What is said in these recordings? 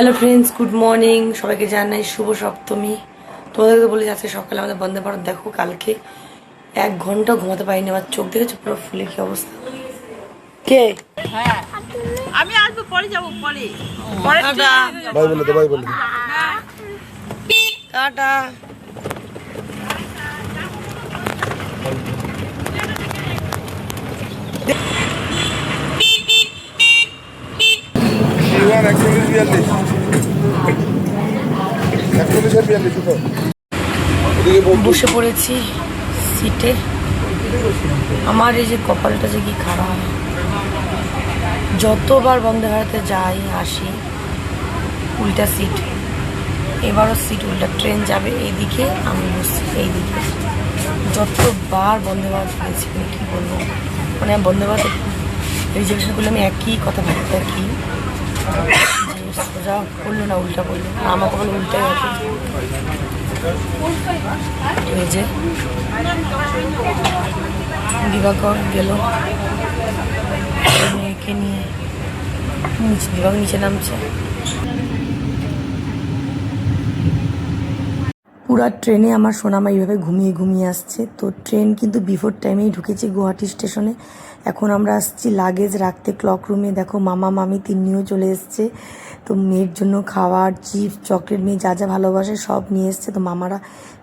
Hello friends good morning সবাইকে জানাই শুভ সপ্তমী। তোমাদেরকে তো বলে যাচ্ছে সকালে আমাদের বন্দে ভারত দেখো কালকে এক ঘণ্টা ঘুমাতে পারিনি আমার চোখ দেখেছ পুরো ফুলে কি অবস্থা? কে? হ্যাঁ। আমি আসব পরে যাব পরে। পরে টাটা। বাই বলে দে বাই বলে দে। টাটা। বসে পড়েছি সিটে। আমার এই যে কপালটা যে কি খারাপ। যতবার বন্দে ভারতে যাই, আসি, উল্টা সিট। এবারও সিট উল্টা, ট্রেন যাবে এইদিকে আমি বসছি এইদিকে। যতবার বন্দে ভারত গেছি আমি কী বলব? মানে বন্দে ভারত রিজার্ভেশন করলে আমি একই কথা ভাবতে যে সোজা করল না, উল্টা করল আমার কপাল উল্টাই আছে। এই যে, দিবাকর গেল। মেয়েকে নিয়ে নিচে দিবাকর নিচে নামছে। পুরা ট্রেনে আমার সোনামা এইভাবে ঘুমিয়ে ঘুমিয়ে আসছে। তো ট্রেন কিন্তু বিফোর টাইমেই ঢুকেছে গুয়াহাটি স্টেশনে। এখন আমরা আসছি লাগেজ রাখতে ক্লক রুমে দেখো মামা, মামি তিন্নিও চলে এসছে। তো মেয়ের জন্য খাওয়ার চিপস চকলেট মেয়ে যা যা ভালোবাসে সব নিয়ে এসছে। তো মামারা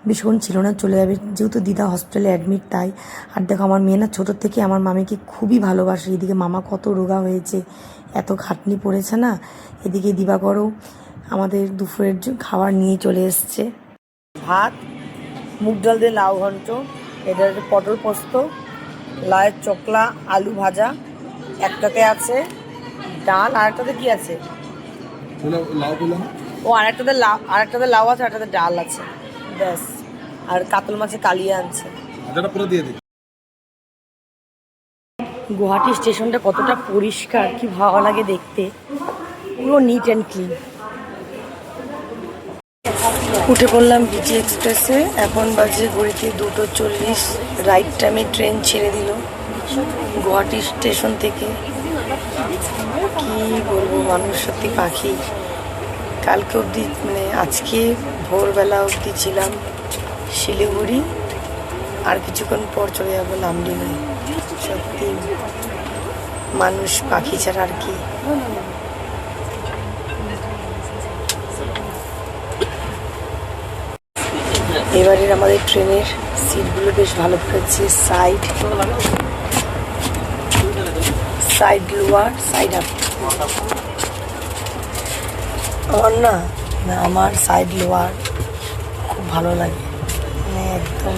ভীষণ ছিল না, চলে যাবে। যেহেতু দিদা হসপিটালে অ্যাডমিট তাই। আর দেখো আমার মেয়ে না ছোটোর থেকে আমার মামিকে খুবই ভালোবাসে। এদিকে মামা কত রোগা হয়েছে, এত খাটনি পড়েছে না। এদিকে দিবাকরও আমাদের দুপুরের খাবার নিয়ে চলে এসছে। ভাত মুগ ডাল দিয়ে লাউ ঘন্ট এটা পটল পোস্ত লাউয়ের চকলা আলু ভাজা একটাতে আছে ডাল আর একটাতে কি আছে? ও আর একটাতে লাউ? আরেকটাতে লাউ আছে আরেকটাতে ডাল আছে। ব্যাস আর কাতল মাছে কালিয়া আনছে। গুয়াহাটি স্টেশনটা কতটা পরিষ্কার কি ভালো লাগে দেখতে। পুরো নিট অ্যান্ড ক্লিন উঠে পড়লাম বিজি এক্সপ্রেসে। এখন বাজে ঘড়িতে দুটো চল্লিশ। রাইট টাইমে ট্রেন ছেড়ে দিল গুয়াহাটি স্টেশন থেকে। কি বলব, মানুষ সত্যি পাখি। কালকে অবধি মানে আজকে ভোরবেলা অবধি ছিলাম শিলিগুড়ি। আর কিছুক্ষণ পর চলে যাব লামডিনায় সত্যি, মানুষ পাখি ছাড়া আর কি। এবারের আমাদের ট্রেনের সিটগুলো বেশ ভালো করেছে। Side side lower, side up. আমার না আমার সাইড লোয়ার খুব ভালো লাগে। মানে একদম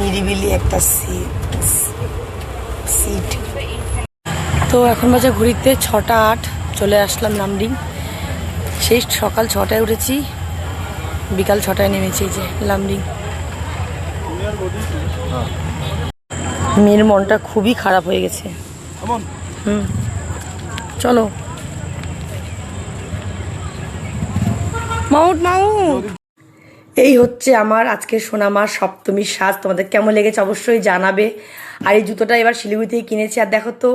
নিরিবিলি একটা সিট সিট। তো এখন বাজে ঘুরিতে ছটা আট, চলে আসলাম নামডিং। সেই সকাল ছটায় উঠেছি। বিকাল ছটায় নেমেছি যে লামডিং। মেয়ের মনটা খুবই খারাপ হয়ে গেছে। হুম। চলো। মাউট মাউট। এই হচ্ছে আমার আজকের সোনামার সপ্তমীর সাজ তোমাদের কেমন লেগেছে অবশ্যই জানাবে। আর এই জুতোটা এবার শিলিগুড়ি থেকে কিনেছি। আর দেখো তো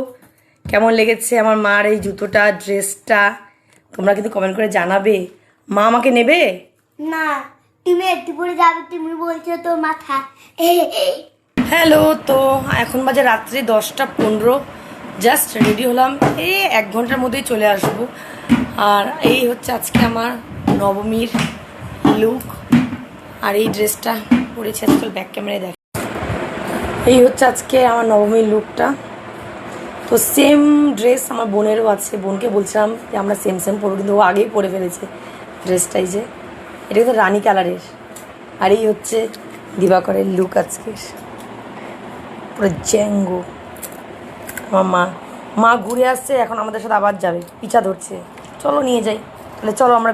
কেমন লেগেছে আমার মার এই জুতোটা ড্রেসটা। তোমরা কিন্তু কমেন্ট করে জানাবে। মা আমাকে নেবে? না, তুমি একটু পরে যাবে, তুমি বলছো তো মাথা। হ্যালো তো এখন বাজে রাত্রি দশটা পনেরো। জাস্ট রেডি হলাম। এই এক ঘণ্টার মধ্যেই চলে আসব। আর এই হচ্ছে আজকে আমার নবমীর লুক আর এই ড্রেসটা পরেছি আজকাল ব্যাক ক্যামেরায় দেখ। এই হচ্ছে আজকে আমার নবমীর লুকটা তো সেম ড্রেস আমার বোনেরও আছে। বোনকে বলছিলাম যে আমরা সেম সেম পরবো, কিন্তু ও আগেই পরে ফেলেছে ড্রেসটাই যে। এটা কিন্তু রানী কালারের। আর এই হচ্ছে দিবাকরের লুক আজকের পুরো জ্যাঙ্গো। আমার মা মা ঘুরে আসছে, এখন আমাদের সাথে আবার যাবে। পিছা ধরছে। চলো নিয়ে যাই। তাহলে চলো আমরা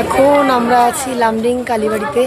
এখন আমরা আছি লামডিং কালীবাড়িতে।